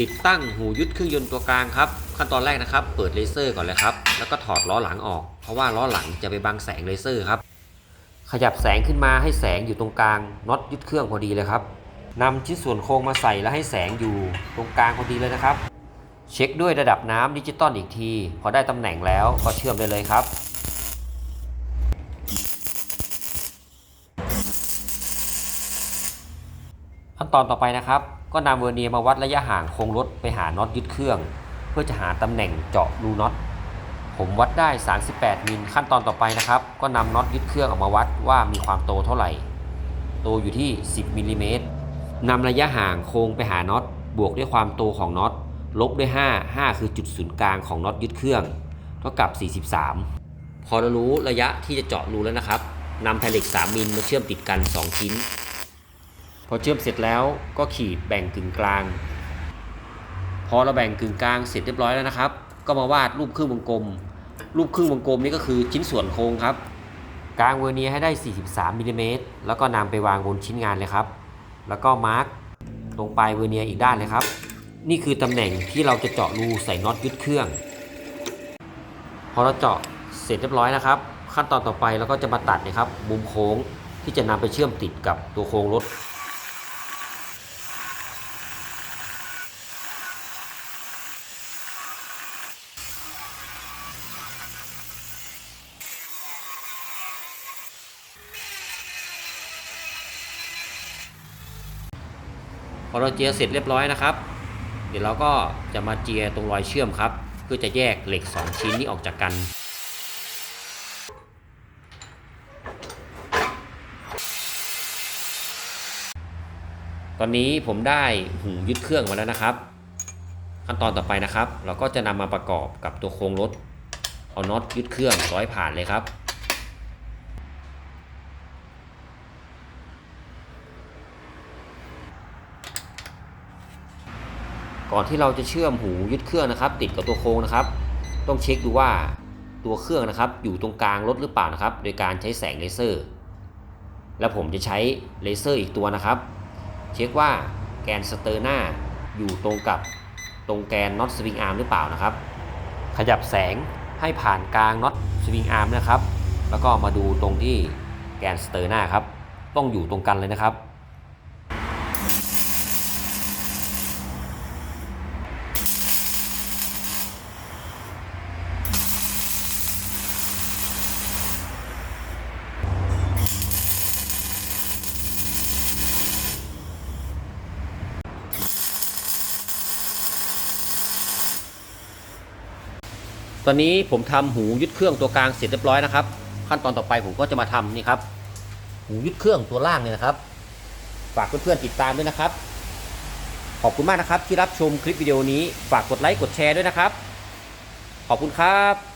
ติดตั้งหูยึดเครื่องยนต์ตัวกลางครับ ขั้นตอนแรกนะครับ เปิดเลเซอร์ก่อนเลยครับ แล้วก็ถอดล้อหลังออก เพราะว่าล้อหลังจะไปบังแสงเลเซอร์ครับ ขยับแสงขึ้นมาให้แสงอยู่ตรงกลางน็อตยึดเครื่องพอดีเลยครับนำชิ้นส่วนโครงมาใส่แล้วให้แสงอยู่ตรงกลางพอดีเลยนะครับ เช็คด้วยระดับน้ำดิจิตอลอีกที พอได้ตำแหน่งแล้วก็เชื่อมได้เลยครับ ขั้นตอนต่อไปนะครับ ก็นำเวอร์เนียมาวัดระยะห่างโครงรถไปหาน็อตยึดเครื่อง เพื่อจะหาตำแหน่งเจาะรูน็อตผมวัดได้ 38 มิลขั้นตอนต่อไปนะครับ ก็นำน็อตยึดเครื่องออกมาวัดว่ามีความโตเท่าไหร่ โตอยู่ที่ 10มิลลิเมตรนำระยะห่างโค้งไปหาน็อต บวกด้วยความโตของน็อต ลบด้วย 5 5 คือจุดศูนย์กลางของน็อตยึดเครื่องเท่ากับ 43 พอเรารู้ระยะที่จะเจาะรูแล้วนะครับนำแผ่นเหล็ก 3มิลมาเชื่อมติดกัน 2 ชิ้น พอเชื่อมเสร็จแล้วก็ขีดแบ่งกึ่งกลาง พอเราแบ่งกึ่งกลางเสร็จเรียบร้อยแล้วนะครับ ก็มาวาดรูปครึ่งวงกลม รูปครึ่งวงกลมนี่ก็คือชิ้นส่วนโครงครับกลางเวอร์เนียให้ได้ 43มิลลิเมตรแล้วก็นำไปวางบนชิ้นงานเลยครับ แล้วก็มาร์กตรงปลายเวอร์เนียอีกด้านเลยครับ นี่คือตำแหน่งที่เราจะเจาะรูใส่น็อตยึดเครื่อง พอเราเจาะเสร็จเรียบร้อยนะครับ ขั้นตอนต่อไปเราก็จะมาตัดนะครับมุมโค้งที่จะนำไปเชื่อมติดกับตัวโครงรถ พอเราเจียเสร็จเรียบร้อยนะครับ เดี๋ยวเราก็จะมาเจียตรงรอยเชื่อมครับ เพื่อจะแยกเหล็ก 2 ชิ้นนี้ออกจากกันตอนนี้ผมได้หูยึดเครื่องมาแล้วนะครับ ขั้นตอนต่อไปนะครับ เราก็จะนำมาประกอบกับตัวโครงรถ เอาน็อตยึดเครื่องร้อยผ่านเลยครับ ก่อนที่เราจะเชื่อมหูยึดเครื่องนะครับ ติดกับตัวโครงนะครับ ต้องเช็คดูว่าตัวเครื่องนะครับ อยู่ตรงกลางรถหรือเปล่านะครับ โดยการใช้แสงเลเซอร์ แล้วผมจะใช้เลเซอร์อีกตัวนะครับ เช็คว่าแกนสเตอร์หน้าอยู่ตรงกับตรงแกนน็อตสวิงอาร์มหรือเปล่านะครับ ขยับแสงให้ผ่านกลางน็อตสวิงอาร์มนะครับ แล้วก็มาดูตรงที่แกนสเตอร์หน้าครับ ต้องอยู่ตรงกันเลยนะครับ ตอนนี้ผมทำหูยึดเครื่องตัวกลางเสร็จเรียบร้อยนะครับ ขั้นตอนต่อไปผมก็จะมาทำนี่ครับ หูยึดเครื่องตัวล่างเนี่ยนะครับ ฝากเพื่อนๆติดตามด้วยนะครับ ขอบคุณมากนะครับที่รับชมคลิปวิดีโอนี้ ฝากกดไลค์กดแชร์ด้วยนะครับ ขอบคุณครับ